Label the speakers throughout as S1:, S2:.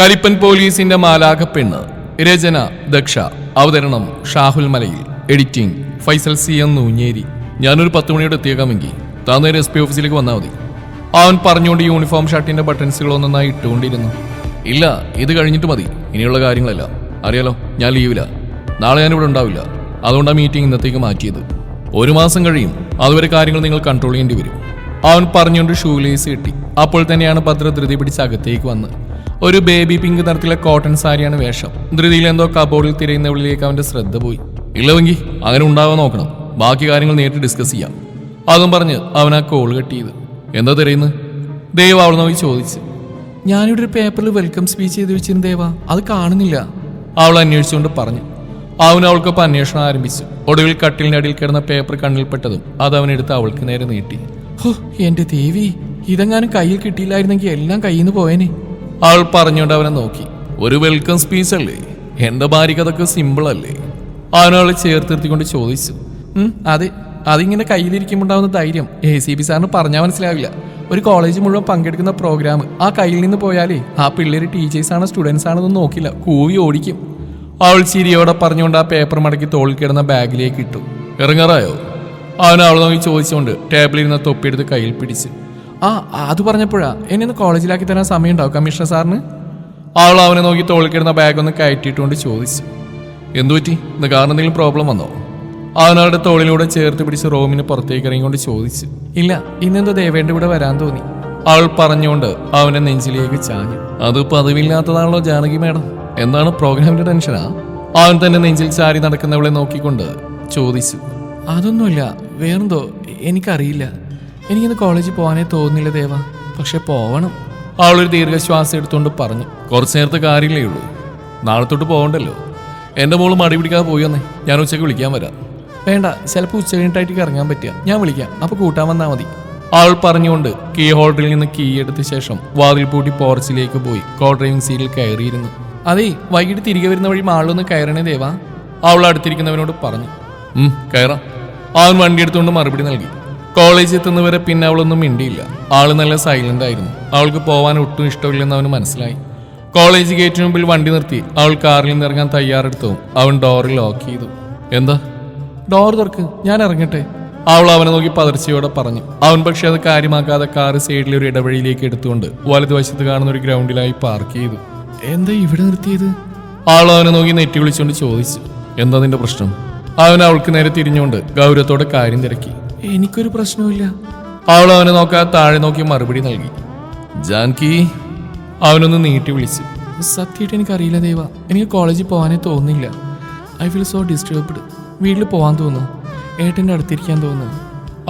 S1: കലിപ്പൻ പോലീസിന്റെ പെണ്ണ് രചന ദക്ഷ. അവതരണം Shahul Malayil. Editing Faisal C M Noonjeri. ഞാനൊരു പത്ത് മണിയോടെ എത്തിയേക്കാമെങ്കിൽ താൻ എസ് പി ഓഫീസിലേക്ക് വന്നാൽ മതി. അവൻ പറഞ്ഞുകൊണ്ട് യൂണിഫോം ഷർട്ടിന്റെ ബട്ടൺസുകൾ ഒന്നൊന്നായി ഇട്ടുകൊണ്ടിരുന്നു ഇല്ല ഇത് കഴിഞ്ഞിട്ട് മതി. ഇനിയുള്ള കാര്യങ്ങളല്ല. അറിയാലോ ഞാൻ ലീവില്ല നാളെ ഞാൻ ഇവിടെ ഉണ്ടാവില്ല. അതുകൊണ്ടാണ് മീറ്റിംഗ് ഇന്നത്തേക്ക് മാറ്റിയത്. ഒരു മാസം കഴിയും. അതുവരെ കാര്യങ്ങൾ നിങ്ങൾ കൺട്രോൾ ചെയ്യേണ്ടി വരും. അവൻ പറഞ്ഞുകൊണ്ട് ഷൂ ലേസ് കിട്ടി അപ്പോൾ തന്നെയാണ് ഭദ്ര ധൃതി പിടിച്ച് അകത്തേക്ക് വന്ന്. ഒരു ബേബി പിങ്ക് നിറത്തിലെ കോട്ടൺ സാരിയാണ് വേഷം. ധൃതിയിൽ എന്തോ കബോർഡിൽ തിരയുന്നവളിലേക്ക് അവന്റെ ശ്രദ്ധ പോയി. ഇല്ലവെങ്കിൽ അങ്ങനെ ഉണ്ടാവാൻ നോക്കണം. ബാക്കി കാര്യങ്ങൾ നേരിട്ട് ഡിസ്കസ് ചെയ്യാം. അതും പറഞ്ഞ് അവൻ ആ കോൾ കട്ട് ചെയ്ത്. എന്താ തിരയുന്നത്? ദേവ അവൾ നോക്കി ചോദിച്ചു. ഞാനിവിടെ ഒരു പേപ്പറിൽ വെൽക്കം സ്പീച്ച് ചെയ്ത് വെച്ചിരുന്നു ദേവ. അത് കാണുന്നില്ല. അവൾ അന്വേഷിച്ചുകൊണ്ട് പറഞ്ഞു. അവൻ അവൾക്കൊപ്പം അന്വേഷണം ആരംഭിച്ചു. ഒടുവിൽ കട്ടിലിന്റെ അടിയിൽ കിടന്ന പേപ്പർ കണ്ണിൽപ്പെട്ടതും അത് അവൻ എടുത്ത് അവൾക്ക് നേരെ നീട്ടി. ഹോ എന്റെ ദേവി ഇതെങ്ങാനും കയ്യിൽ കിട്ടിയില്ലായിരുന്നെങ്കിൽ എല്ലാം കയ്യിൽ നിന്ന് പോയേനെ. അവൾ പറഞ്ഞുകൊണ്ട് അവനെ നോക്കി. ഒരു വെൽക്കം സ്പീച്ച് അല്ലേ? എന്റെ ഭാര്യക്ക് അതൊക്കെ സിമ്പിൾ അല്ലേ? അവനവളെ ചേർത്തിരുത്തിക്കൊണ്ട് ചോദിച്ചു. "ഉം, അതെ. അതിങ്ങനെ കയ്യിലിരിക്കുമ്പോണ്ടാവുന്ന ധൈര്യം. എ സി ബി സാറിന് പറഞ്ഞാൽ മനസ്സിലാവില്ല. ഒരു കോളേജ് മുഴുവൻ പങ്കെടുക്കുന്ന പ്രോഗ്രാം ആ കയ്യിൽ നിന്ന് പോയാലേ ആ പിള്ളേർ ആണോ സ്റ്റുഡൻസ് ആണെന്നൊന്നും നോക്കില്ല. കൂവി ഓടിക്കും. അവൾ ചിരിയോടെ പറഞ്ഞുകൊണ്ട് ആ പേപ്പർ മടക്കി തോളിൽ കിടന്ന ബാഗിലേക്ക് ഇട്ടു. ഇറങ്ങാറായോ? അവൻ അവൾ നോക്കി ചോദിച്ചുകൊണ്ട് ടേബിളിൽ നിന്ന് തൊപ്പിയെടുത്ത് കയ്യിൽ പിടിച്ച്. ആ അത് പറഞ്ഞപ്പോഴാ. എന്നെ ഒന്ന് കോളേജിലാക്കി തരാൻ സമയം ഉണ്ടാവും കമ്മീഷണർ സാറിന്? അവൾ അവനെ നോക്കി തോളിക്കിടുന്ന ബാഗൊന്ന് ബാഗ് ഒന്ന് കയറ്റിയിട്ടുകൊണ്ട് ചോദിച്ചു എന്തുപറ്റി ഇന്ന് കാരണം എന്തെങ്കിലും പ്രോബ്ലം വന്നോ? അവനവരുടെ തോളിലൂടെ ചേർത്ത് പിടിച്ച് റോമിന് പുറത്തേക്ക് ഇറങ്ങിക്കൊണ്ട് ചോദിച്ചു. ഇല്ല ഇന്നെന്തോ ദേവേന്റെ കൂടെ വരാൻ തോന്നി. അവൾ പറഞ്ഞുകൊണ്ട് അവനെ നെഞ്ചിലേക്ക് ചാഞ്ഞു. അത് പതിവില്ലാത്തതാണല്ലോ ജാനകി മേഡം. എന്താണ് പ്രോഗ്രാമിന്റെ ടെൻഷനാ? അവൻ തന്നെ നെഞ്ചിൽ ചാരി നടക്കുന്നവളെ നോക്കിക്കൊണ്ട് ചോദിച്ചു. അതൊന്നുമില്ല വേറെന്തോ എനിക്കറിയില്ല. എനിക്കിന്ന് കോളേജിൽ പോകാനേ തോന്നുന്നില്ല ദേവ. പക്ഷെ പോവണം. അവളൊരു ദീർഘശ്വാസം എടുത്തുകൊണ്ട് പറഞ്ഞു. കുറച്ചു നേരത്തെ കാര്യമില്ലേ ഉള്ളൂ. നാളെ തൊട്ട് പോകണ്ടല്ലോ എന്റെ മോൾ മടി പിടിക്കാതെ പോയി വന്നേ. ഞാൻ ഉച്ചയ്ക്ക് വിളിക്കാൻ വരാം. വേണ്ട ചിലപ്പോൾ ഉച്ച കഴിഞ്ഞിട്ടായിട്ട് ഇറങ്ങാൻ പറ്റുക. ഞാൻ വിളിക്കാം. അപ്പോൾ കൂട്ടാൻ വന്നാൽ മതി. അവൾ പറഞ്ഞുകൊണ്ട് കീ ഹോൾഡറിൽ നിന്ന് കീ എടുത്ത ശേഷം വാതിൽ പൂട്ടി പോർച്ചിലേക്ക് പോയി കോ ഡ്രൈവിംഗ് സീറ്റിൽ കയറിയിരുന്നു. അതേ വൈകിട്ട് തിരികെ വരുന്ന വഴി മാളിലൊന്ന് കയറണേ ദേവാ. അവൾ അടുത്തിരിക്കുന്നവനോട് പറഞ്ഞു. കയറാം. അവൻ വണ്ടി എടുത്തുകൊണ്ട് മറുപടി നൽകി. കോളേജിൽ എത്തുന്നവരെ പിന്നെ അവളൊന്നും മിണ്ടിയില്ല. ആൾ നല്ല സൈലന്റ് ആയിരുന്നു. അവൾക്ക് പോവാൻ ഒട്ടും ഇഷ്ടമില്ലെന്ന് അവന് മനസ്സിലായി. കോളേജ് ഗേറ്റിന് മുമ്പിൽ വണ്ടി നിർത്തി. അവൾ കാറിൽ നിന്ന് ഇറങ്ങാൻ തയ്യാറെടുത്തു. അവൻ ഡോറിൽ ലോക്ക് ചെയ്തു. എന്താ? ഡോർ തുറക്ക്. ഞാൻ ഇറങ്ങട്ടെ. അവൾ അവനെ നോക്കി പതർച്ചയോടെ പറഞ്ഞു. അവൻ പക്ഷെ അത് കാര്യമാക്കാതെ കാറ് സൈഡിലെ ഒരു ഇടവഴിയിലേക്ക് എടുത്തുകൊണ്ട് വലതുവശത്ത് കാണുന്ന ഒരു ഗ്രൗണ്ടിലായി പാർക്ക് ചെയ്തു. എന്താ ഇവിടെ നിർത്തിയത്? ആൾ അവനെ നോക്കി നെറ്റി വിളിച്ചുകൊണ്ട് ചോദിച്ചു. എന്താ നിന്റെ പ്രശ്നം? അവൻ അവൾക്ക് നേരെ തിരിഞ്ഞുകൊണ്ട് ഗൗരവത്തോടെ കാര്യം തിരക്കി. എനിക്കൊരു പ്രശ്നവുമില്ല. അവൾ അവനെ നോക്കാതെ താഴെ നോക്കി മറുപടി നൽകി. ജാൻകി അവനൊന്ന് നീട്ടി വിളിച്ചു. സത്യമായിട്ട് എനിക്കറിയില്ല ദേവ. എനിക്ക് കോളേജിൽ പോകാനേ തോന്നില്ല ഐ ഫീൽ സോ ഡിസ്റ്റർബ്ഡ് വീട്ടിൽ പോകാൻ തോന്നുന്നു. ഏട്ടന്റെ അടുത്തിരിക്കാൻ തോന്നുന്നു.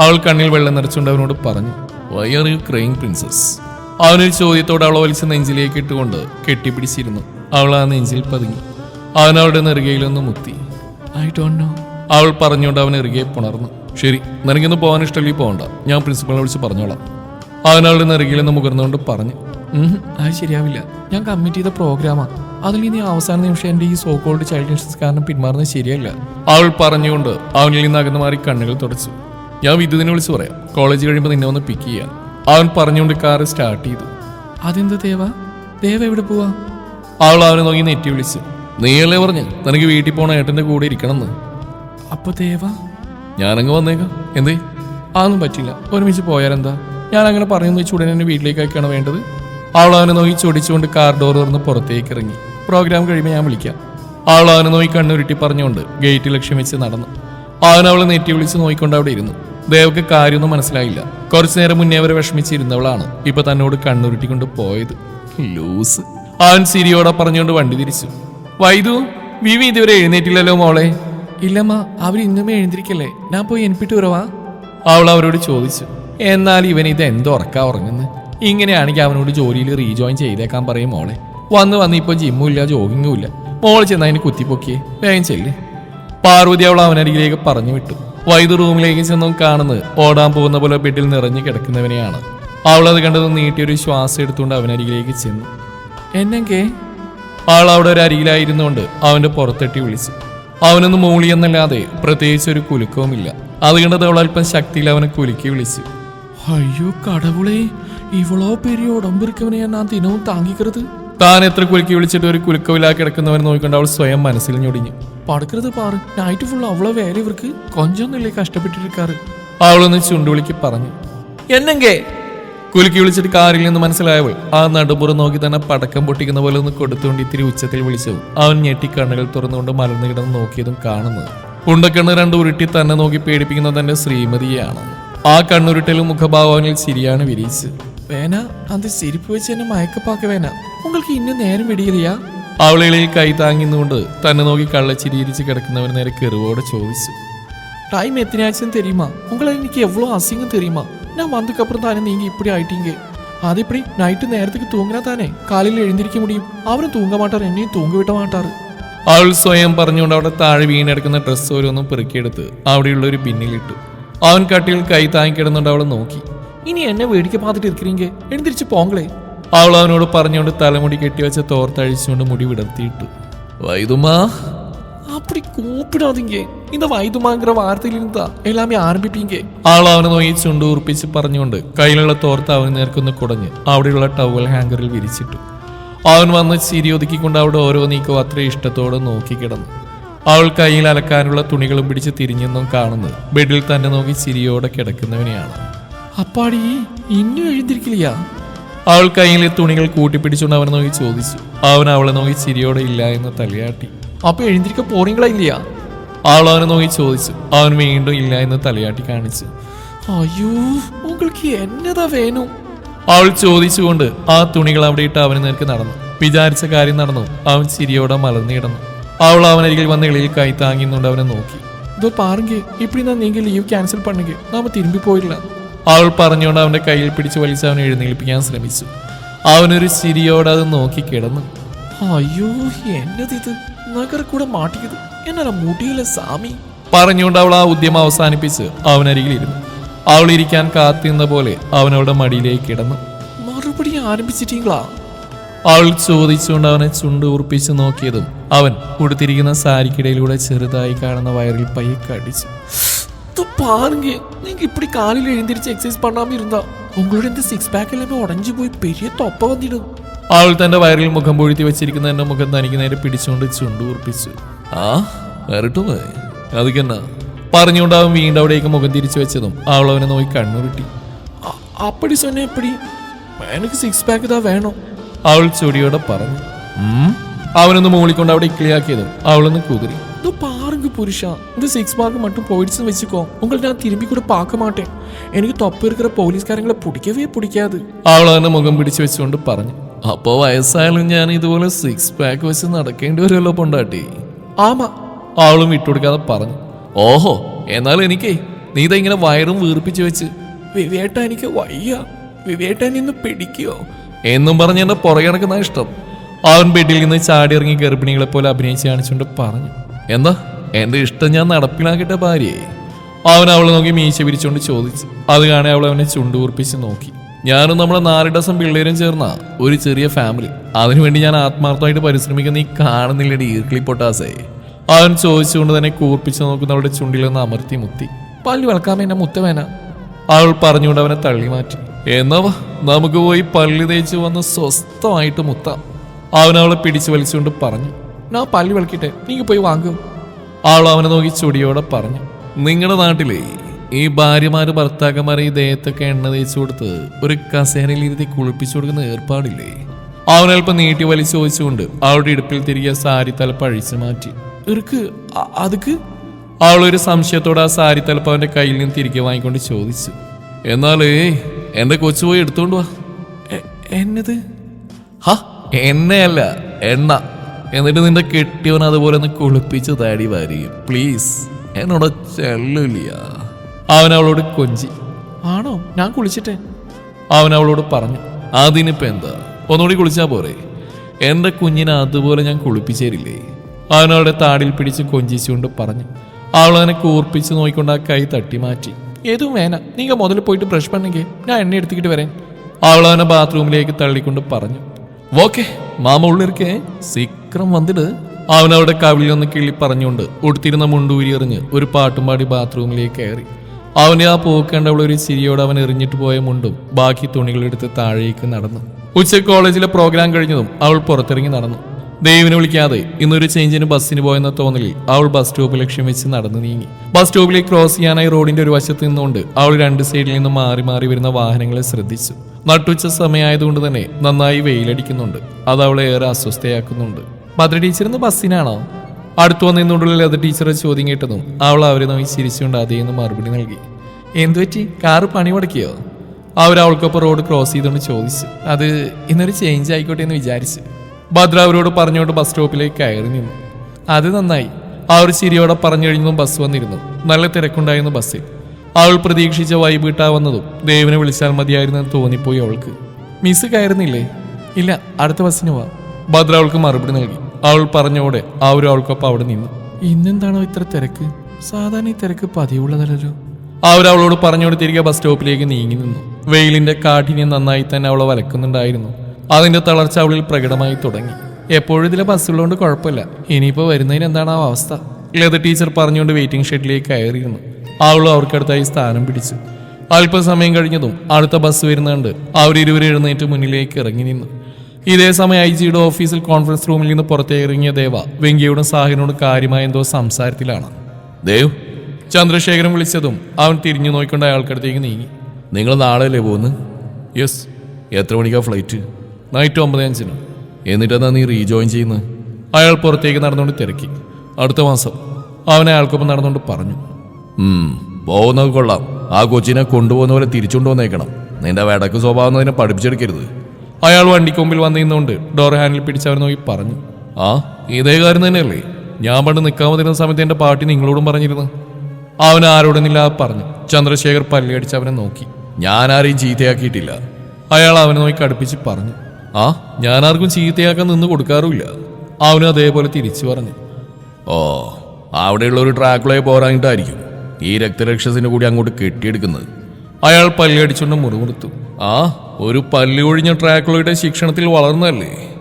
S1: അവൾ കണ്ണിൽ വെള്ളം നിറച്ചുകൊണ്ട് അവനോട് പറഞ്ഞു why are you crying princess അവനൊരു ചോദ്യത്തോടെ അവൾ വലിച്ച നെഞ്ചിലേക്ക് ഇട്ടുകൊണ്ട് കെട്ടിപ്പിടിച്ചിരുന്നു. അവൾ ആ നെഞ്ചിൽ പതുങ്ങി. അവൻ അവളുടെ നെറുകയിലൊന്ന് മുത്തി. ഐ ഡോണ്ട് നോ അവൾ പറഞ്ഞുകൊണ്ട് അവൻ ഇറുകെ പുണർന്നു. ശരി നിനക്കൊന്നും പോകാൻ ഇഷ്ടമില്ലെങ്കിൽ പോകണ്ട. ഞാൻ പ്രിൻസിപ്പളിനെ വിളിച്ച് പറഞ്ഞോളാം. അതിനാളുടെ നിന്ന് മുകർന്നുകൊണ്ട് പറഞ്ഞു "ഉം, അത് ശരിയാവില്ല. ഞാൻ കമ്മിറ്റ് ചെയ്ത പ്രോഗ്രാമാണ് അതിൽ ഇനി അവസാന നിമിഷം എന്റെ ഈ സോ കോൾഡ് ചൈൽഡ് ഇൻഷുറൻസ് കാരണം പിന്മാറുന്നത് ശരിയല്ല. അവൾ പറഞ്ഞുകൊണ്ട് അവനിൽ നിന്ന് അകന്നു മാറി കണ്ണുകൾ തുടച്ചു. ഞാൻ വിദ്യുതിനെ വിളിച്ച് പറയാം. കോളേജ് കഴിയുമ്പോൾ നിന്നെ ഒന്ന് പിക്ക് ചെയ്യാൻ അവൻ പറഞ്ഞുകൊണ്ട് കാർ സ്റ്റാർട്ട് ചെയ്തു. അതെന്ത് ദേവ? ദേവ എവിടെ പോവാ? അവൾ അവനെ നോക്കി നെറ്റി വിളിച്ചു നീയല്ലേ പറഞ്ഞു? നിനക്ക് വീട്ടിൽ പോണ ഏട്ടന്റെ കൂടെ ഇരിക്കണമെന്ന്. അപ്പൊ ദേവ? ഞാനങ്ങ് വന്നേക്കാം. എന്തേ? അതൊന്നും പറ്റില്ല ഒരുമിച്ച് പോയാലെന്താ? ഞാൻ അങ്ങനെ പറയുന്ന വെച്ച് ഉടനെ എന്നെ വീട്ടിലേക്ക് അയക്കാണ് വേണ്ടത്? അവൾ നോക്കി ചൊടിച്ചുകൊണ്ട് കാർ ഡോർ തുറന്ന് പുറത്തേക്ക് ഇറങ്ങി പ്രോഗ്രാം കഴിയുമ്പോൾ ഞാൻ വിളിക്കാം. അവൾ നോക്കി കണ്ണുരുട്ടി പറഞ്ഞുകൊണ്ട് ഗേറ്റ് ലക്ഷ്യം വെച്ച് നടന്നു. അവൻ അവളെ നെറ്റി വിളിച്ച് നോക്കിക്കൊണ്ട് അവിടെ ഇരുന്നു. ദേവക്ക് കാര്യമൊന്നും മനസ്സിലായില്ല. കുറച്ചു നേരം മുന്നേ അവരെ വിഷമിച്ചിരുന്നവളാണ് ഇപ്പൊ തന്നോട് കണ്ണുരുട്ടിക്കൊണ്ട് പോയത്. ലൂസ്. അവൻ സിരിയോടെ പറഞ്ഞുകൊണ്ട് വണ്ടി തിരിച്ചു. വൈദു വിവി ഇതുവരെ എഴുന്നേറ്റില്ലല്ലോ മോളെ? ഇല്ലമ്മ അവർ ഇന്നുമേ എഴുന്നിരിക്കല്ലേ ഞാൻ പോയി എനിപ്പിട്ട് വരവാ അവൾ അവരോട് ചോദിച്ചു എന്നാൽ ഇവൻ ഇത് എന്തോ ഉറക്കാ ഉറങ്ങുന്നു? ഇങ്ങനെയാണെങ്കിൽ അവനോട് ജോലിയിൽ റീജോയിൻ ചെയ്തേക്കാൻ പറയും മോളെ. വന്ന് വന്ന് ഇപ്പൊ ജിമ്മും ഇല്ല ജോഗിങ്ങും ഇല്ല. മോൾ ചെന്ന് അതിന് കുത്തിപ്പൊക്കിയേ. വേഗം ചെല്ല്. പാർവതി അവൾ അവനരികിലേക്ക് പറഞ്ഞു വിട്ടു. വൈദ്യു റൂമിലേക്ക് ചെന്നും കാണുന്നത് ഓടാൻ പോകുന്ന പോലെ ബെഡിൽ നിറഞ്ഞു കിടക്കുന്നവനെയാണ്. അവൾ അത് കണ്ടത് നീട്ടിയൊരു ശ്വാസം എടുത്തുകൊണ്ട് അവനരികിലേക്ക് ചെന്നു. എന്നെങ്കേ? ആൾ അവിടെ ഒരു അരികിലായിരുന്നുകൊണ്ട് അവന്റെ പുറത്തെട്ടി വിളിച്ചു. അവനൊന്ന് മൂളിയെന്നല്ലാതെ പ്രത്യേകിച്ച് ഒരു കുലുക്കവുമില്ല. അത് കണ്ടത് അവൾ അല്പം ശക്തിയിൽ അവനെ കുലുക്കി വിളിച്ചു. അയ്യോ കടവുളേ ഇവളോ പെരിയ ഉടമ്പിരിക്കവനെ ഞാൻ ദിനവും താങ്ങിക്കരുത്. താൻ എത്ര കുലുക്കി വിളിച്ചിട്ട് ഒരു കുലുക്കവിലാക്കി കിടക്കുന്നവൻ നോക്കിക്കൊണ്ട് അവൾ സ്വയം മനസ്സിൽ ഞൊടിഞ്ഞു. പടുക്കരുത് പാറ് നൈറ്റ് ഫുൾ അവളെ വേല ഇവർക്ക് കൊഞ്ചൊന്നുമില്ലേ കഷ്ടപ്പെട്ടിരിക്കാറ്? അവളൊന്ന് ചുണ്ടുവിളിക്ക് പറഞ്ഞു. എന്നെങ്കേ കുലുക്കി വിളിച്ചിട്ട് കാര്യമില്ലെന്ന് മനസ്സിലായവൾ ആ നടുപുറം നോക്കി തന്നെ പടക്കം പൊട്ടിക്കുന്ന പോലെ ഒന്ന് കൊടുത്തുകൊണ്ട് ഇത്തിരി ഉച്ചത്തിൽ വിളിച്ചു. അവൻ ഞെട്ടി കണ്ണുകൾ തുറന്നുകൊണ്ട് മലർന്നു കിടന്ന് നോക്കിയതും കാണുന്നത്. ഉണ്ടക്കണ്ണ് രണ്ട് ഉരുട്ടി തന്നെ നോക്കി പേടിപ്പിക്കുന്ന തന്റെ ശ്രീമതിയാണ് ആ കണ്ണുരുട്ടലും മുഖഭാവനിൽ ശരിയാണ് വിരിച്ച് വേന അത് ശരിപ്പ് വെച്ച് എന്നെ മയക്കപ്പാക്ക വേന. ഉങ്ങൾക്ക് ഇന്നും നേരം വെടിയില്ലയാ അവളിളിൽ കൈ താങ്ങിന്നുകൊണ്ട് തന്നെ നോക്കി കള്ളച്ചിരിയിരിച്ച് കിടക്കുന്നവർ നേരെ കെറിവോടെ ചോദിച്ചു. ടൈം എത്തിനാഴ്ച തെരയുമാ ഉങ്ങളെ എനിക്ക് എവ്വളോ അസിംഗം തെരയുമാ ഞാൻ வந்ததுக்கப்புறம் താനെ നീങ്ങി இப்படி ആയിട്ടെങ്കിൽ அது നൈറ്റ് നേരത്തേക്ക് நேரத்துக்கு താനെ കാലിൽ കാലയിൽ എഴുന്നിരിക്ക മുടിയും. അവനും തൂങ്ക മാട്ടാർ എന്നെയും തൂങ്ങിവിട്ട മാട്ടാറ്. അവൾ സ്വയം പറഞ്ഞുകൊണ്ട് അവിടെ താഴെ വീണെടുക്കുന്ന ഡ്രസ്സ് ഓരോന്നും പെറുക്കിയെടുത്ത് അവിടെയുള്ള ഒരു പിന്നിലിട്ടു. അവൻ കട്ടിയിൽ കൈ താങ്ങി കിടന്നുകൊണ്ട് അവൾ നോക്കി. ഇനി എന്നെ വേടിക്ക പാത്തിട്ട് ഇരിക്കുന്നെങ്കിൽ എഴുന്നിരിച്ച് പോങ്കളേ. അവൾ അവനോട് പറഞ്ഞുകൊണ്ട് തലമുടി കെട്ടിവെച്ച തോർത്തഴിച്ചുകൊണ്ട് മുടി വിടർത്തിയിട്ടു. വൈദുമാ. അപ്പടി കൂപ്പിടാതിങ്കേ இந்த വൈദ്യുമാങ്കര വാർത്തയിൽ இருந்தா എല്ലാമേ ആരംഭിപ്പീങ്ക ആൾ അവനെ നോക്കി ചുണ്ട് ഉറപ്പിച്ച് പറഞ്ഞുകൊണ്ട് കയ്യിലുള്ള തോർത്ത് അവന് നേർക്കൊന്ന് കുടഞ്ഞ് അവിടെയുള്ള ടവൽ ഹാങ്കറിൽ വിരിച്ചിട്ടു അവൻ വന്ന് ചിരി ഒതുക്കിക്കൊണ്ട് അവിടെ ഓരോ നീക്കവും അത്ര ഇഷ്ടത്തോടെ നോക്കി കിടന്നു അവൾ കയ്യിൽ അലക്കാനുള്ള തുണികളും പിടിച്ച് തിരിഞ്ഞെന്നും കാണുന്നത് ബെഡിൽ തന്നെ നോക്കി ചിരിയോടെ കിടക്കുന്നവനെയാണ് അപ്പാടി ഇന്നും എഴുതിരിക്കില്ല അവൾ കയ്യിലെ തുണികൾ കൂട്ടിപ്പിടിച്ചുകൊണ്ട് അവനെ നോക്കി ചോദിച്ചു അവൻ അവളെ നോക്കി ചിരിയോടെ ഇല്ല എന്ന് തലയാട്ടി അപ്പൊ എഴുതിരിക്ക പോറീങ്ങളാ ഇല്ലയാ അവൾ അവനെ നോക്കി ചോദിച്ചു. അവൻ വീണ്ടും ഇല്ല എന്ന് തലയാട്ടി കാണിച്ചു. അയ്യോ ഉങ്ങൾക്ക് എന്നതാ വേണു? അവൾ ചോദിച്ചുകൊണ്ട് ആ തുണികൾ അവിടെ ഇട്ട് അവന് നേർക്ക് നടന്നു. വിചാരിച്ച കാര്യം നടന്നു. അവൻ ചിരിയോടെ മലർന്നു കിടന്നു. അവൾ അവനരികിൽ വന്ന് ഇളയിൽ കൈ താങ്ങിന്നുകൊണ്ട് അവനെ നോക്കി. ഇതോ പാറുങ്കെ ഇപ്പടി നാ നീങ്ക ലീവ് ക്യാൻസൽ പണുങ്കെ നമ്മൾ തിരുമ്പി പോയില്ല അവൾ പറഞ്ഞുകൊണ്ട് അവന്റെ കയ്യിൽ പിടിച്ച് വലിച്ച് അവനെ എഴുന്നേൽപ്പിക്കാൻ ശ്രമിച്ചു. അവനൊരു ചിരിയോടെ അത് നോക്കി കിടന്നു. അയ്യോ എന്നതിത് നഗര കൂടെ മാട്ടിയത് എന്നാ മുടിയില്ല സാമി പറഞ്ഞുകൊണ്ട് അവൾ ആ ഉദ്യമം അവസാനിപ്പിച്ച് അവനരികിലിരുന്നു അവൾ ഇരിക്കാൻ കാത്തിരുന്ന പോലെ അവനവളുടെ മടിയിലേക്ക് കിടന്നു മറുപടി ആരംഭിച്ചിട്ടീങ്ങളാ അവൾ ചോദിച്ചുകൊണ്ട് അവനെ ചുണ്ട് ഉറപ്പിച്ച് നോക്കിയതും അവൻ ഉടുത്തിരിക്കുന്ന സാരിക്കിടയിലൂടെ ചെറുതായി കാണുന്ന വയറിൽ പയ്യെ കടിച്ചു "இது பாருங்க நீங்க இப்படி காலையில எழுந்திரிச்சு எக்ஸசைஸ் பண்ணாம இருந்தா உங்களோட இந்த சிக்ஸ் பேக் எல்லாமே உடஞ்சு போய் பெரிய தொப்ப വന്നിടും ആൾ തന്റെ വയറിൽ മുഖം പൊഴുത്തി വെച്ചിരിക്കുന്ന എന്റെ മുഖം തനിക്ക് നേരെ പിടിച്ചുകൊണ്ട് ചുണ്ടുറപ്പിച്ചു. ആ വേറിട്ടു അതിക്കെന്നാ? പറഞ്ഞുകൊണ്ട് അവൻ വീണ്ടും അവിടേക്ക് മുഖം തിരിച്ചു വെച്ചതും. അവൾ അവനെ നോക്കി കണ്ണുരുട്ടി. അപ്പടി സൊന്നെ എപ്പടി എനിക്ക് സിക്സ് പാക്ക് ഇതാ വേണോ. അവൾ ചൊടിയോടെ പറഞ്ഞു. അവനൊന്ന് മൂളിക്കൊണ്ട് അവിടെ ഇക്ലിയാക്കിയതും അവളൊന്ന് കുതിരി. ഇത് പാറുങ്ക് പുരുഷ. ഇത് സിക്സ് പാക്ക് മട്ടും പോയിടിച്ച് വെച്ചുക്കോ. ഉങ്ങൾ ഞാൻ തിരുമ്പി കൂടെ പാക്ക മാട്ടെ. എനിക്ക് തൊപ്പിരിക്കുന്ന പോലീസുകാരങ്ങളെ പിടിക്കവേ പിടിക്കാതെ. അവൾ അവനെ മുഖം പിടിച്ചു വെച്ചുകൊണ്ട് പറഞ്ഞു. അപ്പോ വയസ്സായാലും ഞാൻ ഇതുപോലെ സിക്സ് പാക്ക് വെച്ച് നടക്കേണ്ടി വരുമല്ലോ പൊണ്ടാട്ടി. ആമാ. ആളും ഇട്ടു കൊടുക്കാതെ പറഞ്ഞു. ഓഹോ എന്നാൽ എനിക്കേ നീ ഇതെങ്ങനെ വയറും വീർപ്പിച്ച് വെച്ച്. വിവേട്ട എനിക്ക് വയ്യ. വിവേട്ട നിന്ന് പിടിക്കോ. എന്നും പറഞ്ഞ് എന്റെ പുറകെ നടക്കുന്ന ഇഷ്ടം. അവൻ ബെഡിൽ നിന്ന് ചാടി ഇറങ്ങി ഗർഭിണികളെ പോലെ അഭിനയിച്ച് കാണിച്ചുകൊണ്ട് പറഞ്ഞു. എന്താ എന്റെ ഇഷ്ടം ഞാൻ നടപ്പിലാക്കട്ടെ ഭാര്യയെ. അവൻ അവളെ നോക്കി മീശ പിരിച്ചുകൊണ്ട് ചോദിച്ചു. അത് കാണെ അവൾ അവനെ ചുണ്ടുകൂർപ്പിച്ച് നോക്കി. ഞാനും നമ്മളെ നാല് ഡസൻ പിള്ളേരും ചേർന്ന ഒരു ചെറിയ ഫാമിലി അതിനുവേണ്ടി ഞാൻ ആത്മാർത്ഥമായിട്ട് പരിശ്രമിക്കുന്ന ഈ കാണുന്നില്ലടി ഈർക്കിളി പൊട്ടാസേ? അവൻ ചോദിച്ചുകൊണ്ട് തന്നെ കൂർപ്പിച്ച് ചുണ്ടിൽ നിന്ന് അമർത്തി മുത്തി. പല്ലു വളക്കാമ എന്നെ മുത്തവേന അവൾ പറഞ്ഞുകൊണ്ട് അവനെ തള്ളി മാറ്റി. എന്നാ നമുക്ക് പോയി പല്ലി തേച്ച് വന്ന് സ്വസ്ഥമായിട്ട് മുത്താം. അവൻ അവളെ പിടിച്ചു വലിച്ചുകൊണ്ട് പറഞ്ഞു ഞാൻ പല്ലി വിളക്കിട്ടെ നീ പോയി വാങ്ങും. അവൾ അവനെ നോക്കി ചുടിയോടെ പറഞ്ഞു നിങ്ങളുടെ നാട്ടിലെ ഈ ഭാര്യമാര് ഭർത്താക്കന്മാരെ ഈ ദേഹത്തൊക്കെ എണ്ണ തേച്ചു കൊടുത്ത് ഒരു കസേരയിൽ ഇരുത്തി കുളിപ്പിച്ചു കൊടുക്കുന്ന ഏർപ്പാടില്ലേ? അവനൽപ്പം നീട്ടി വലിച്ചു ചോദിച്ചുകൊണ്ട് അവളുടെ ഇടുപ്പിൽ തിരികെ സാരി തലപ്പ് അഴിച്ചു മാറ്റി ഇറുക്ക് അതുക്ക്? അവളൊരു സംശയത്തോടെ ആ സാരി തലപ്പ് അവന്റെ കയ്യിൽ നിന്ന് തിരികെ വാങ്ങിക്കൊണ്ട് ചോദിച്ചു. എന്നാലേ എന്റെ കൊച്ചു പോയി എടുത്തോണ്ട് വാ. "എ- എന്നത്? ഹ എണ്ണയല്ല എണ്ണ. എന്നിട്ട് നിന്റെ കെട്ടിയവൻ അതുപോലെ ഒന്ന് കുളിപ്പിച്ച് താടി വാരിയും. പ്ലീസ് എന്നോട് ചെല്ലില്ല അവൻ അവളോട് കൊഞ്ചി. ആണോ? ഞാൻ കുളിച്ചിട്ടേ. അവൻ അവളോട് പറഞ്ഞു അതിനിപ്പോ എന്താ? ഒന്നുകൂടി കുളിച്ചാ പോരെ. എന്റെ കുഞ്ഞിനെ അതുപോലെ ഞാൻ കുളിപ്പിച്ചേരില്ലേ. അവനവളുടെ താടിയിൽ പിടിച്ച് കൊഞ്ചിച്ചുകൊണ്ട് പറഞ്ഞു അവൾ അവനെ കൂർപ്പിച്ച് നോക്കിക്കൊണ്ട് ആ കൈ തട്ടി മാറ്റി. ഏതും വേന നീ മുതൽ പോയിട്ട് ബ്രഷ് പണെങ്കിൽ ഞാൻ എണ്ണ എടുത്തിട്ട് വരാൻ അവൾ അവനെ ബാത്റൂമിലേക്ക് തള്ളിക്കൊണ്ട് പറഞ്ഞു ഓക്കെ മാമ ഉള്ളിരിക്കേ സീക്രം വന്നിട്ട് അവനവളുടെ കവിളിൽ ഒന്ന് കിള്ളി പറഞ്ഞുകൊണ്ട് ഉടുത്തിരുന്ന മുണ്ടൂരി എറിഞ്ഞ് ഒരു പാട്ടും പാടി ബാത്റൂമിലേക്ക് കയറി. അവനെ ആ പോക്കേണ്ട അവൾ ഒരു ചിരിയോട് അവൻ എറിഞ്ഞിട്ട് പോയ മുണ്ടും ബാക്കി തുണികളെടുത്ത് താഴേക്ക് നടന്നു. ഉച്ച കോളേജിലെ പ്രോഗ്രാം കഴിഞ്ഞതും അവൾ പുറത്തിറങ്ങി നടന്നു. ദേവിനെ വിളിക്കാതെ ഇന്നൊരു ചേഞ്ചിന് ബസ്സിന് പോയെന്ന തോന്നലിൽ അവൾ ബസ് സ്റ്റോപ്പ് ലക്ഷ്യം വെച്ച് നടന്നു നീങ്ങി. ബസ് സ്റ്റോപ്പിലേക്ക് ക്രോസ് ചെയ്യാനായി റോഡിന്റെ ഒരു വശത്ത് നിന്നുകൊണ്ട് അവൾ രണ്ട് സൈഡിൽ നിന്ന് മാറി മാറി വരുന്ന വാഹനങ്ങളെ ശ്രദ്ധിച്ചു. നട്ടുച്ച സമയമായതുകൊണ്ട് തന്നെ നന്നായി വെയിലടിക്കുന്നുണ്ട്. അത് അവളെ ഏറെ അസ്വസ്ഥയാക്കുന്നുണ്ട്. മദ്ര ടീച്ചർ ഇന്ന് ബസ്സിനാണോ? അടുത്തു വന്നതിനുള്ളിൽ അത് ടീച്ചറെ ചോദ്യം കേട്ടതും അവൾ അവരെ നോക്കി ചിരിച്ചുകൊണ്ട് അതേന്ന് മറുപടി നൽകി. എന്തു പറ്റി? കാറ് പണി മുടക്കിയോ? അവർ അവൾക്കൊപ്പം റോഡ് ക്രോസ് ചെയ്തുകൊണ്ട് ചോദിച്ചു. അത് ഇന്നൊരു ചേഞ്ച് ആയിക്കോട്ടെ എന്ന് വിചാരിച്ചു. ഭദ്ര അവരോട് പറഞ്ഞുകൊണ്ട് ബസ് സ്റ്റോപ്പിലേക്ക് കയറി നിന്നു. അത് നന്നായി. അവർ ചിരിയോടെ പറഞ്ഞു കഴിഞ്ഞതും ബസ് വന്നിരുന്നു. നല്ല തിരക്കുണ്ടായിരുന്നു ബസ്സിൽ അവൾ പ്രതീക്ഷിച്ച വൈബ് കിട്ടാവുന്നതും ദേവിനെ വിളിച്ചാൽ മതിയായിരുന്നെന്ന് തോന്നിപ്പോയി അവൾക്ക്. മിസ് കയറുന്നില്ലേ? ഇല്ല അടുത്ത ബസ്സിന് പോവാം. ഭദ്ര അവൾക്ക് മറുപടി നൽകി. അവൾ പറഞ്ഞോടെ അവരും അവൾക്കൊപ്പം അവിടെ നിന്നു. ഇന്നെന്താണോ ഇത്ര തിരക്ക്? സാധാരണ ഈ തിരക്ക് പതിവുള്ളതല്ലോ അവർ അവളോട് പറഞ്ഞോട് തിരികെ ബസ് സ്റ്റോപ്പിലേക്ക് നീങ്ങി നിന്നു. വെയിലിന്റെ കാഠിന്യം നന്നായി തന്നെ അവളെ വലക്കുന്നുണ്ടായിരുന്നു. അതിന്റെ തളർച്ച അവളിൽ പ്രകടമായി തുടങ്ങി. എപ്പോഴും ഇതിലെ ബസ്സുള്ളതുകൊണ്ട് കുഴപ്പമില്ല. ഇനിയിപ്പോ വരുന്നതിന് എന്താണ് ആ അവസ്ഥ? ലത ടീച്ചർ പറഞ്ഞുകൊണ്ട് വെയിറ്റിംഗ് ഷെഡിലേക്ക് കയറിയിരുന്നു. അവളും അവർക്കടുത്തായി സ്ഥാനം പിടിച്ചു. അല്പസമയം കഴിഞ്ഞതും അടുത്ത ബസ് വരുന്നുണ്ട്. അവരിരുവരും എഴുന്നേറ്റ് മുന്നിലേക്ക് ഇറങ്ങി നിന്നു. ഇതേ സമയം ഐ ജിയുടെ ഓഫീസിൽ കോൺഫറൻസ് റൂമിൽ നിന്ന് പുറത്തേക്ക് പുറത്തേക്കിറങ്ങിയ ദേവ വെങ്കിയോടും സാഹിനോടും കാര്യമായ എന്തോ സംസാരത്തിലാണ്. ദേവ്? ചന്ദ്രശേഖരൻ വിളിച്ചതും അവൻ തിരിഞ്ഞു നോക്കിക്കൊണ്ട് അയാൾക്കടുത്തേക്ക് നീങ്ങി. നിങ്ങൾ നാളെയല്ലേ പോകുന്നു യെസ്. എത്ര മണിക്കാ ഫ്ലൈറ്റ്? നൈറ്റ് ഒമ്പത് അഞ്ചിന്. എന്നിട്ടെന്നാ നീ റീജോയിൻ ചെയ്യുന്നത്? അയാൾ പുറത്തേക്ക് നടന്നുകൊണ്ട് തിരക്കി. അടുത്ത മാസം അവൻ അയാൾക്കൊപ്പം നടന്നുകൊണ്ട് പറഞ്ഞു. പോകുന്നത് കൊള്ളാം. ആ കൊച്ചിനെ കൊണ്ടുപോകുന്ന പോലെ തിരിച്ചുകൊണ്ട് വന്നേക്കണം. നിന്റെ വടക്ക് സ്വഭാവം അതിനെ പഠിപ്പിച്ചെടുക്കരുത്. അയാൾ വണ്ടിക്കൊമ്പിൽ വന്നു നിന്നുകൊണ്ട് ഡോർ ഹാൻഡിൽ പിടിച്ചവർ നോക്കി പറഞ്ഞു ആ ഇതേ കാര്യം തന്നെയല്ലേ? ഞാൻ പണ്ട് നിൽക്കാൻ വന്നിരുന്ന സമയത്ത് എന്റെ പാർട്ടി നിങ്ങളോടും പറഞ്ഞിരുന്നു. അവൻ ആരോടൊന്നില്ലാതെ പറഞ്ഞു ചന്ദ്രശേഖർ പല്ലിയടിച്ച് അവനെ നോക്കി. ഞാൻ ആരെയും ചീത്തയാക്കിയിട്ടില്ല. അയാൾ അവനെ നോക്കി കടുപ്പിച്ച് പറഞ്ഞു ആ ഞാൻ ആർക്കും ചീത്തയാക്കാൻ നിന്ന് കൊടുക്കാറുമില്ല. അവനും അതേപോലെ തിരിച്ചു പറഞ്ഞു ഓ അവിടെയുള്ള ഒരു ട്രാക്കുളയെ പോരാഞ്ഞിട്ടായിരിക്കും ഈ രക്തരക്ഷസിനെ കൂടി അങ്ങോട്ട് കെട്ടിയെടുക്കുന്നത്. അയാൾ പല്ലടിച്ചുകൊണ്ട് മുറിമുറുത്തു ആ ഒരു പല്ലി ഒഴിഞ്ഞ ട്രാക്കുളയുടെ ശിക്ഷണത്തിൽ വളർന്നല്ലേ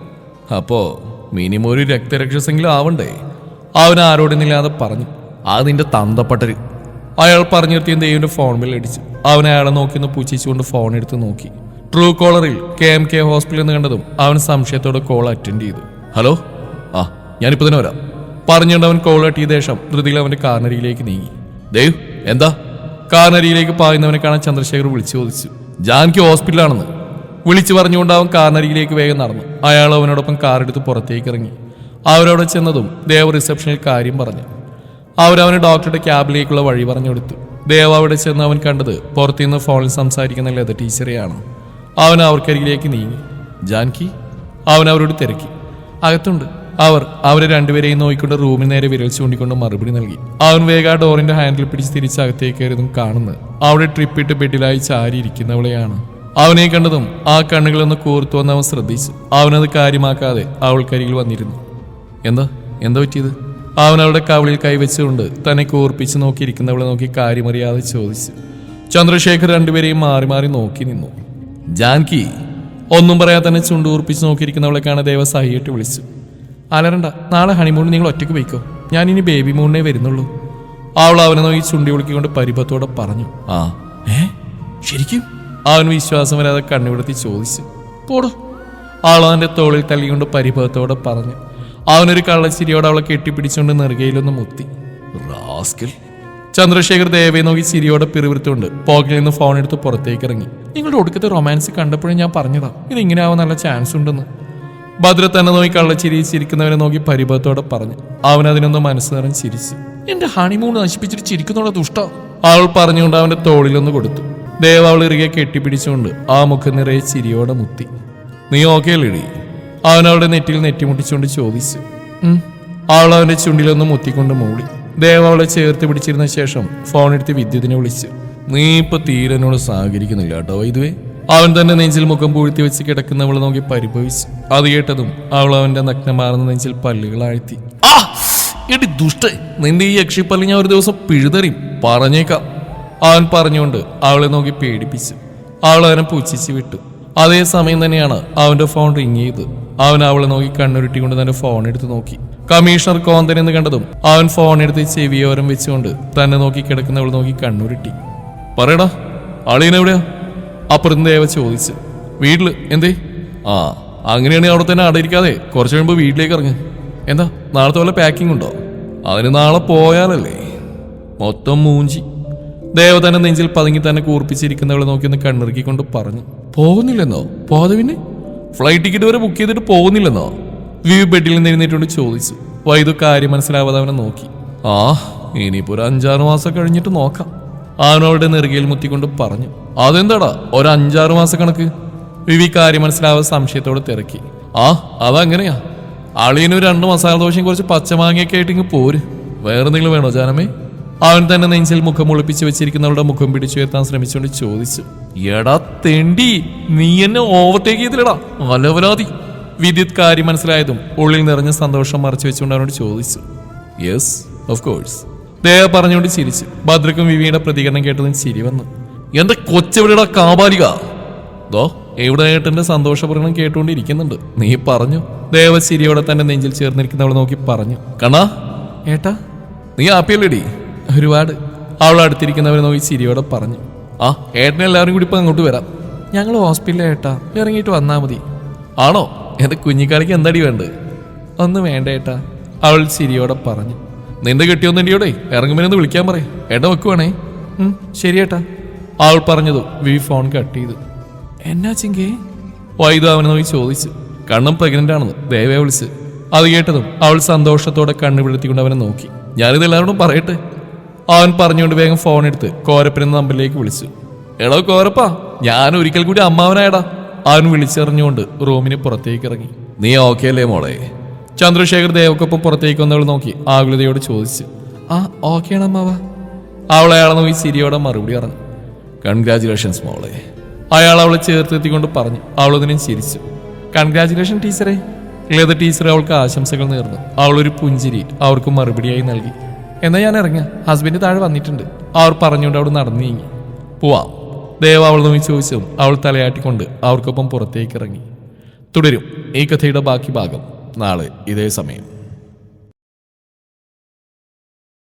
S1: അപ്പോ മിനിമം ഒരു രക്തരക്ഷസെങ്കിലും ആവണ്ടേ? അവൻ ആരോടുന്നില്ലാതെ പറഞ്ഞു. ആ നിന്റെ തന്തപ്പെട്ടര്. അയാൾ പറഞ്ഞു നിർത്തിയ ദൈവന്റെ ഫോൺ ബിൽ അടിച്ചു. അവൻ അയാളെ നോക്കി ഒന്ന് പുച്ഛിച്ചുകൊണ്ട് ഫോൺ എടുത്ത് നോക്കി. ട്രൂ കോളറിൽ കെ എം കെ ഹോസ്പിറ്റലിൽ നിന്ന് കണ്ടതും അവൻ സംശയത്തോടെ കോൾ അറ്റൻഡ് ചെയ്തു. ഹലോ ആ ഞാനിപ്പോ തന്നെ വരാം. പറഞ്ഞുകൊണ്ട് അവൻ കോൾ അട്ടിയ ശേഷം ധൃതിയിൽ അവന്റെ കാർണരിയിലേക്ക് നീങ്ങി. ദേവ് എന്താ? കാർണരിയിലേക്ക് പായുന്നവനെ കാണാൻ ചന്ദ്രശേഖർ വിളിച്ചു ചോദിച്ചു. ജാൻകി ഹോസ്പിറ്റലാണെന്ന് വിളിച്ചു പറഞ്ഞുകൊണ്ട് അവൻ കാർനരികിലേക്ക് വേഗം നടന്നു. അയാൾ അവനോടൊപ്പം കാറെടുത്ത് പുറത്തേക്ക് ഇറങ്ങി അവരവിടെ ചെന്നതും ദേവ് റിസപ്ഷനിൽ കാര്യം പറഞ്ഞു. അവരവന് ഡോക്ടറുടെ ക്യാബിലേക്കുള്ള വഴി പറഞ്ഞു കൊടുത്തു ദേവ് അവിടെ ചെന്ന് അവൻ കണ്ടത് പുറത്തുനിന്ന് ഫോണിൽ സംസാരിക്കുന്ന ലത ടീച്ചറെയാണ്. അവൻ അവർക്കരികിലേക്ക് നീങ്ങി. ജാൻകി? അവൻ അവരോട് തിരക്കി. അകത്തുണ്ട്. അവർ അവരെ രണ്ടുപേരെയും നോക്കിക്കൊണ്ട് റൂമിന് നേരെ വിരൽ ചൂണ്ടിക്കൊണ്ട് മറുപടി നൽകി. അവൻ വേഗ ഡോറിന്റെ ഹാൻഡിൽ പിടിച്ച് തിരിച്ച് അകത്തേക്ക് കയറിയതും കാണുന്നത്. അവിടെ ട്രിപ്പിട്ട് ബെഡിലായി ചാരി ഇരിക്കുന്നവളെയാണ്. അവനെ കണ്ടതും ആ കണ്ണുകളൊന്ന് കോർത്തു വന്ന് അവൻ ശ്രദ്ധിച്ചു. അവനത് കാര്യമാക്കാതെ അവൾക്കരികിൽ വന്നിരുന്നു. എന്താ? എന്താ പറ്റിയത്? അവൻ അവളുടെ കവിളിൽ കൈവച്ചുകൊണ്ട് തന്നെ കൂർപ്പിച്ച് നോക്കിയിരിക്കുന്നവളെ നോക്കി കാര്യമറിയാതെ ചോദിച്ചു. ചന്ദ്രശേഖർ രണ്ടുപേരെയും മാറി മാറി നോക്കി നിന്നു. ജാൻകി ഒന്നും പറയാതെ തന്നെ ചുണ്ടൂർപ്പിച്ച് നോക്കിയിരിക്കുന്നവളെ കാണാൻ ദേവ വിളിച്ചു. അലരണ്ട നാളെ ഹണിമൂൺ നിങ്ങൾ ഒറ്റയ്ക്ക് പോയിക്കോ. ഞാൻ ഇനി ബേബി മൂണിനെ വരുന്നുള്ളൂ. അവൾ അവനെ നോക്കി ചുണ്ടി വിളിക്കൊണ്ട് പരിഭത്തോടെ പറഞ്ഞു. ആ. ഏ? ശരിക്കും? അവൻ വിശ്വാസം വരാതെ കണ്ണുവിടത്തി ചോദിച്ചു. പോടോ. അവളവന്റെ തോളിൽ തല്ലിക്കൊണ്ട് പരിഭവത്തോടെ പറഞ്ഞു. അവനൊരു കള്ളച്ചിരിയോടെ അവളെ കെട്ടിപ്പിടിച്ചുകൊണ്ട് നെറുകയിലൊന്ന് മുത്തി. റാസ്കൽ. ചന്ദ്രശേഖർ ദേവയെ നോക്കി ചിരിയോടെ പിറുവിരുത്തുകൊണ്ട് പോക്കറ്റിൽ നിന്ന് ഫോൺ എടുത്ത് പുറത്തേക്ക് ഇറങ്ങി. നിങ്ങളുടെ ഒടുക്കത്തെ റൊമാൻസ് കണ്ടപ്പോഴും ഞാൻ പറഞ്ഞതാ. ഇത് ഇങ്ങനെ ആവാൻ നല്ല ചാൻസ് ഉണ്ടെന്ന്. ഭദ്ര തന്നെ നോക്കി കള്ളച്ചിരി ചിരിക്കുന്നവനെ നോക്കി പരിഭവത്തോടെ പറഞ്ഞു. അവൻ അതിനൊന്ന് മനസ്സ് നിറഞ്ഞ് ചിരിച്ചു. എന്റെ ഹണിമൂൺ നശിപ്പിച്ചിട്ട് ചിരിക്കുന്നോടെ ദുഷ്ട. അവൾ പറഞ്ഞുകൊണ്ട് അവന്റെ തോളിലൊന്ന് കൊടുത്തു. ദേവ അവൾ ഇറുകെ കെട്ടിപ്പിടിച്ചുകൊണ്ട് ആ മുഖം നിറയെ ചിരിയോടെ മുത്തി. നീ ഓക്കെ ലിടി അവൻ അവളുടെ നെറ്റിൽ നെറ്റിമുട്ടിച്ചുകൊണ്ട് ചോദിച്ചു. അവൾ അവന്റെ ചുണ്ടിലൊന്ന് മുത്തിക്കൊണ്ട് മൂളി ദേവ അവളെ ചേർത്ത് പിടിച്ചിരുന്ന ശേഷം ഫോൺ എടുത്ത് വിദ്യുതിനെ വിളിച്ചു. നീ ഇപ്പൊ തീരനോട് സഹകരിക്കുന്നില്ല കേട്ടോ ഇതുവേ അവൻ തന്നെ നെഞ്ചിൽ മുഖം പൂഴ്ത്തി വെച്ച് കിടക്കുന്നവളെ നോക്കി പരിഭവിച്ചു. അത് കേട്ടതും അവൾ അവന്റെ നഗ്നമാർന്ന നെഞ്ചിൽ പല്ലുകൾ ആഴ്ത്തി. എടി ദുഷ്ട നിന്റെ ഈ യക്ഷിപ്പല്ലി ഞാൻ ഒരു ദിവസം പിഴുതെറിയും. പറഞ്ഞേക്കാം. അവൻ പറഞ്ഞുകൊണ്ട് അവളെ നോക്കി പേടിപ്പിച്ചു. അവൾ അവനെ പുച്ഛിച്ച് വിട്ടു. അതേ സമയം തന്നെയാണ് അവന്റെ ഫോൺ റിങ് ചെയ്ത്. അവൻ അവളെ നോക്കി കണ്ണുരുട്ടിക്കൊണ്ട് തന്റെ ഫോൺ എടുത്ത് നോക്കി. കമ്മീഷണർ കോന്തൻ എന്ന് കണ്ടതും അവൻ ഫോൺ എടുത്ത് ചെവിയോരം വെച്ചുകൊണ്ട് തന്നെ നോക്കി കിടക്കുന്നവൾ നോക്കി കണ്ണുരുട്ടി. പറയടാ അളിയനെവിടെയാ അപ്പുറത്ത് ദേവ ചോദിച്ചു വീട്ടിൽ എന്തേ? ആ അങ്ങനെയാണെങ്കിൽ അവിടെ തന്നെ അടയിരിക്കാതെ കുറച്ച് കഴിയുമ്പോൾ വീട്ടിലേക്ക് ഇറങ്ങ്. എന്താ നാളത്തെ പോലെ പാക്കിംഗ് ഉണ്ടോ? അതിന് നാളെ പോയാലല്ലേ. മൊത്തം മൂഞ്ചി. ദേവ തന്നെ നെഞ്ചിൽ പതുങ്ങി തന്നെ കൂർപ്പിച്ചിരിക്കുന്നവളെ നോക്കി ഒന്ന് കണ്ണിറുക്കിക്കൊണ്ട് പറഞ്ഞു പോകുന്നില്ലെന്നോ? പോകാതെ പിന്നെ? ഫ്ലൈറ്റ് ടിക്കറ്റ് വരെ ബുക്ക് ചെയ്തിട്ട് പോകുന്നില്ലെന്നോ? വ്യൂ ബെഡിൽ നിന്ന് എഴുന്നേറ്റുകൊണ്ട് ചോദിച്ചു. വൈദു കാര്യം മനസ്സിലാവാതെ അവനെ നോക്കി. ആ ഇനിയിപ്പോ ഒരു അഞ്ചാറ് മാസം കഴിഞ്ഞിട്ട് നോക്കാം. അവനവളുടെ നെറുകയിൽ മുത്തിക്കൊണ്ട് പറഞ്ഞു അതെന്താടാ? ഒരു അഞ്ചാറ് മാസം കണക്ക്. വിവി കാര്യം മനസ്സിലാവാൻ സംശയത്തോടെ തിരക്കി. ആ അതങ്ങനെയാ. അളിയനും രണ്ട് മസാല ദോശയും കുറച്ച് പച്ചമാങ്ങയൊക്കെ ആയിട്ട് ഇങ്ങ് പോര്. വേറെ എന്തെങ്കിലും വേണോ ജാനമേ? അവൻ തന്നെ നെഞ്ചിൽ മുഖം ഒളിപ്പിച്ച് വെച്ചിരിക്കുന്നവളുടെ മുഖം പിടിച്ചുയർത്താൻ ശ്രമിച്ചുകൊണ്ട് ചോദിച്ചു എടാ തെണ്ടി നീ എന്നെ ഓവർടേക്ക് ചെയ്തില്ലടാ? അലവലാതി. വിദ്യുത് കാര്യം മനസ്സിലായതും ഉള്ളിൽ നിറഞ്ഞ സന്തോഷം മറച്ചു വെച്ചുകൊണ്ട് അവനോട് ചോദിച്ചു യെസ് ഓഫ് കോഴ്സ് ദേവ പറഞ്ഞുകൊണ്ട് ചിരിച്ചു. ഭദ്രക്കും വിവിയുടെ പ്രതികരണം കേട്ടതിന് ചിരി വന്നു. എന്റെ കൊച്ചെവിടെടാ കാബാലിക? ദോ എവിടെ? ഏട്ടന്റെ സന്തോഷപ്രകടനം കേട്ടുകൊണ്ടിരിക്കുന്നുണ്ട് നീ പറഞ്ഞു. ദേവ ചിരിയോടെ തന്നെ നെഞ്ചിൽ ചേർന്നിരിക്കുന്നവളെ നോക്കി പറഞ്ഞു. കണാ ഏട്ടാ? നീ ആപ്പിയല്ലേടി ഒരുപാട്. അവൾ അടുത്തിരിക്കുന്നവരെ നോക്കി ചിരിയോടെ പറഞ്ഞു. ആ ഏട്ടനെ എല്ലാവരും കൂടി ഇപ്പൊ അങ്ങോട്ട് വരാം. ഞങ്ങൾ ഹോസ്പിറ്റലിൽ ഏട്ടാ. ഇറങ്ങിയിട്ട് വന്നാ മതി. ആണോ? എന്റെ കുഞ്ഞിക്കാളിക്ക് എന്താടി വേണ്ടത് ഒന്നും വേണ്ട ഏട്ടാ. അവൾ ചിരിയോടെ പറഞ്ഞു. നിന്റെ കെട്ടിയൊന്നെന്റെയോടെ ഇറങ്ങുമെന്ന് വിളിക്കാൻ പറയാം. ഏട്ടാ വെക്കുവാണേ. ശരിയേട്ടാ ആൾ പറഞ്ഞത് വി ഫോൺ കട്ട് ചെയ്തു. എന്നാ ചിങ്കേ? വൈദ അവനെ നോക്കി ചോദിച്ചു. കണ്ണും പ്രഗ്നന്റ് ആണെന്ന് ദേവയെ വിളിച്ച്. അത് കേട്ടതും അവൾ സന്തോഷത്തോടെ കണ്ണു വിളുത്തിക്കൊണ്ട് അവനെ നോക്കി. ഞാനിത് എല്ലാവരോടും പറയട്ടെ? അവൻ പറഞ്ഞുകൊണ്ട് വേഗം ഫോൺ എടുത്ത് കോരപ്പനെന്ന നമ്പറിലേക്ക് വിളിച്ചു. എടോ കോരപ്പാ ഞാൻ ഒരിക്കൽ കൂടി അമ്മാവനായടാ. അവൻ വിളിച്ചെറിഞ്ഞുകൊണ്ട് റൂമിന് പുറത്തേക്ക് ഇറങ്ങി. നീ ഓക്കെ അല്ലേ മോളെ? ചന്ദ്രശേഖർ ദേവക്കൊപ്പം പുറത്തേക്ക് വന്നവൾ നോക്കി. ആകുലതയോട് ചോദിച്ചു ആ ഓക്കെയാണ് അമ്മാവ അവൾ അയാളെ നോക്കി സിരിയോടെ മറുപടി പറഞ്ഞു കൺഗ്രാചുലേഷൻസ് മോളെ. അയാൾ അവളെ ചേർത്തെത്തിക്കൊണ്ട് പറഞ്ഞു അവളതിനും ചിരിച്ചു. കൺഗ്രാചുലേഷൻ ടീച്ചറെ. ലത ടീച്ചർ അവൾക്ക് ആശംസകൾ നേർന്നു. അവളൊരു പുഞ്ചിരി അവർക്ക് മറുപടിയായി നൽകി. എന്നാൽ ഞാൻ ഇറങ്ങാം. ഹസ്ബൻഡ് താഴെ വന്നിട്ടുണ്ട്. അവർ പറഞ്ഞുകൊണ്ട് അവിടെ നടന്നു നീങ്ങി. പോവാം. ദേവ അവൾ നോക്കി ചോദിച്ചതും അവൾ തലയാട്ടിക്കൊണ്ട് അവർക്കൊപ്പം പുറത്തേക്ക് ഇറങ്ങി. തുടരും ഈ കഥയുടെ ബാക്കി ഭാഗം. നാളെ ഇതേ സമയം.